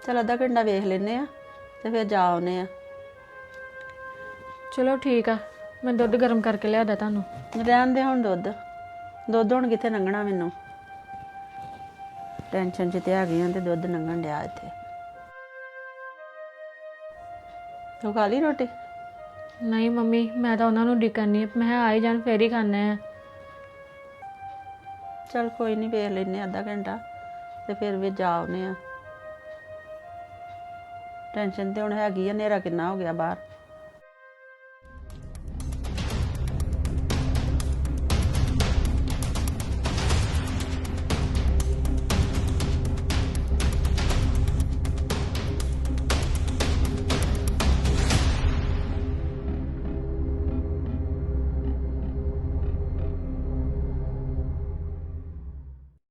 ਚਲ ਅੱਧਾ ਘੰਟਾ ਵੇਖ ਲੈਨੇ ਆ ਤੇ ਫਿਰ ਜਾ ਆਉਨੇ ਆ। ਚਲੋ ਠੀਕ ਆ। ਮੈਂ ਦੁੱਧ ਗਰਮ ਕਰਕੇ ਲਿਆਦਾ ਤੁਹਾਨੂੰ। ਰਹਿਣ ਦੇ ਹੁਣ ਦੁੱਧ। ਦੁੱਧ ਹੁਣ ਕਿੱਥੇ ਲੰਘਣਾ ਮੈਨੂੰ? ਟੈਨਸ਼ਨ 'ਚ ਤੇ ਆ ਗਈਆਂ ਤੇ ਦੁੱਧ ਲੰਘਣ ਡਿਆ ਇੱਥੇ। ਤੂੰ ਖਾ ਲਈ ਰੋਟੀ? ਨਹੀਂ ਮੰਮੀ, ਮੈਂ ਤਾਂ ਉਹਨਾਂ ਨੂੰ ਡਿਕਣੀ ਮੈਂ ਕਿਹਾ ਆ ਹੀ ਜਾਣ, ਫੇਰ ਹੀ ਖਾਣੇ ਆ। ਚਲ ਕੋਈ ਨਹੀਂ ਵੇਖ ਲੈਨੇ ਅੱਧਾ ਘੰਟਾ ਤੇ ਫਿਰ ਵੀ ਜਾ ਆਉਨੇ ਆ ਟੈਨਸ਼ਨ ਤੇ ਹੁਣ ਹੈਗੀ ਆ, ਹਨੇਰਾ ਕਿੰਨਾ ਹੋ ਗਿਆ ਬਾਹਰ।